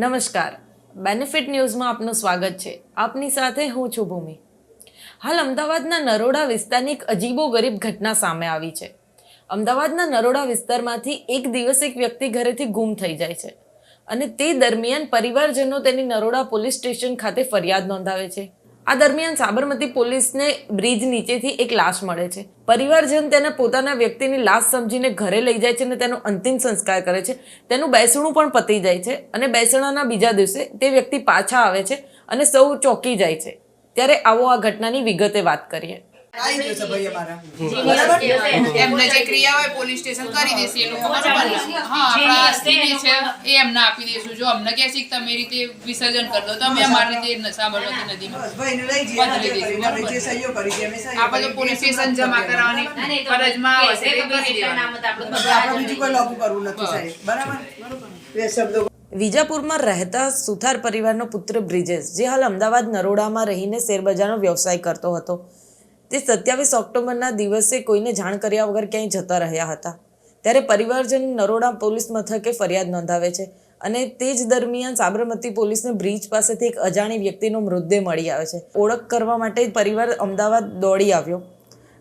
નમસ્કાર. બેનિફિટ ન્યૂઝમાં આપનું સ્વાગત છે. આપની સાથે હું છું ભૂમિ. હાલ અમદાવાદના નરોડા વિસ્તારની એક અજીબો ગરીબ ઘટના સામે આવી છે. અમદાવાદના નરોડા વિસ્તારમાંથી એક દિવસ એક વ્યક્તિ ઘરેથી ગુમ થઈ જાય છે. અને તે દરમિયાન પરિવારજનો તેની નરોડા પોલીસ સ્ટેશન ખાતે ફરિયાદ નોંધાવે છે. આ દરમિયાન સાબરમતી પોલીસને બ્રિજ નીચેથી એક લાશ મળે છે. પરિવારજન તેને પોતાના વ્યક્તિની લાશ સમજીને ઘરે લઈ જાય છે અને તેનો અંતિમ સંસ્કાર કરે છે. તેનું બેસણું પણ પતી જાય છે અને બેસણાના બીજા દિવસે તે વ્યક્તિ પાછા આવે છે અને સૌ ચોંકી જાય છે. ત્યારે આવો આ ઘટનાની વિગતે વાત કરીએ. આવી ગયો છે ભાઈ અમારા. એમને જે ક્રિયા હોય પોલીસ સ્ટેશન કરી દેશે એ લોકો હા આપણા સ્થિતિ છે એ એમને આપી દઈશું જો અમને કહે છે કે તમે રીતે વિસર્જન કરી દો તો અમે અમારી રીતે નશા સાબરમતી નદીમાં. ભાઈને લઈ જઈએ બદલી દઈશું, અમે બરાબર. જે સહીઓ કરી છે અમે સહીઓ આ બધું કરી. પોલીસ સ્ટેશન જમા કરાવવાની ફરજમાં આવે એ કરી દેવાનું. આપણે બીજું કોઈ લાગુ કરવું નથી સાહેબ. બરાબર? એ શબ્દો વિજાપુરમાં રહેતા સુથાર પરિવારનો પુત્ર બ્રિજેશ જે હાલ અમદાવાદ નરોડામાં રહીને શેરબજારનો વ્યવસાય કરતો હતો. તે સત્યાવીસ ઓક્ટોબરના દિવસે કોઈને જાણ કર્યા વગર ક્યાંય જતા રહ્યા હતા. ત્યારે પરિવારજન નરોડા પોલીસ મથકે ફરિયાદ નોંધાવે છે અને તે જ દરમિયાન સાબરમતી પોલીસને બ્રિજ પાસેથી એક અજાણી વ્યક્તિનો મૃતદેહ મળી આવે છે. ઓળખ કરવા માટે પરિવાર અમદાવાદ દોડી આવ્યો.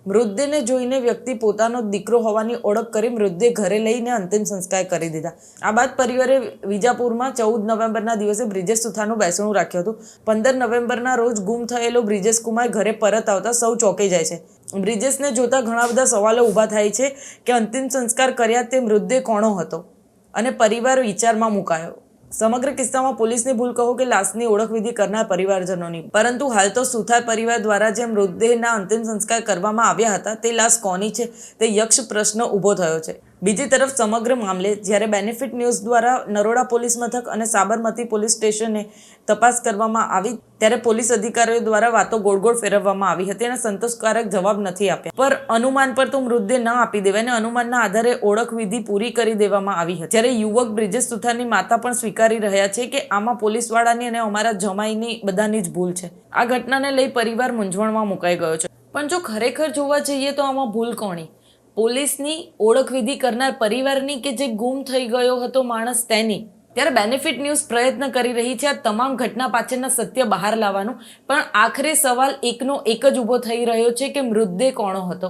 મૃતદેહને જોઈને વ્યક્તિ પોતાનો દીકરો હોવાની ઓળખ કરી મૃતદેહ ઘરે લઈને અંતિમ સંસ્કાર કરી દીધા. આ બાદ પરિવારે વિજાપુરમાં ચૌદ નવેમ્બરના દિવસે બ્રિજેશ સુથારનું બેસણું રાખ્યું હતું. પંદર નવેમ્બરના રોજ ગુમ થયેલો બ્રિજેશ કુમાર ઘરે પરત આવતા સૌ ચોંકી જાય છે. બ્રિજેશને જોતા ઘણા બધા સવાલો ઊભા થાય છે કે અંતિમ સંસ્કાર કર્યા તે મૃતદેહ કોણો હતો? અને પરિવાર વિચારમાં મુકાયો. સમગ્ર કિસ્સામાં પોલીસની ભૂલ કહો કે લાશની ઓળખ વિધિ કરનાર પરિવારજનોની. પરંતુ હાલ તો સુથાર પરિવાર દ્વારા જે મૃતદેહના અંતિમ સંસ્કાર કરવામાં આવ્યા હતા, તે લાશ કોની છે? તે યક્ષ પ્રશ્ન ઊભો થયો છે. બીજી તરફ સમગ્ર મામલે જ્યારે બેનિફિટ ન્યૂઝ દ્વારા નરોડા પોલીસ મથક અને સાબરમતી પોલીસ સ્ટેશને તપાસ કરવામાં આવી, ત્યારે પોલીસ અધિકારીઓ દ્વારા વાતો ગોળ ગોળ ફેરવવામાં આવી હતી અને સંતોષકારક જવાબ નથી આપ્યા. પર અનુમાન પર તો મૃતદેહ ન આપી દેવાય અને અનુમાનના આધારે ઓળખ વિધિ પૂરી કરી દેવામાં આવી હતી. જ્યારે યુવક બ્રિજેશ સુથારની માતા પણ સ્વીકારી રહ્યા છે કે આમાં પોલીસવાળાની અને અમારા જમાઈની બધાની જ ભૂલ છે. આ ઘટનાને લઈ પરિવાર મૂંઝવણમાં મુકાઈ ગયો છે. પણ જો ખરેખર જોવા જઈએ તો આમાં ભૂલ કોની? પોલીસની ઓળખવિધિ કરનાર પરિવારની કે જે ગુમ થઈ ગયો હતો માણસ તેની, ત્યારે બેનિફિટ ન્યૂઝ પ્રયત્ન કરી રહી છે આ તમામ ઘટના પાછળના સત્ય બહાર લાવવાનું. પણ આખરે સવાલ એકનો એક જ ઊભો થઈ રહ્યો છે કે મૃતદેહ કોણો હતો?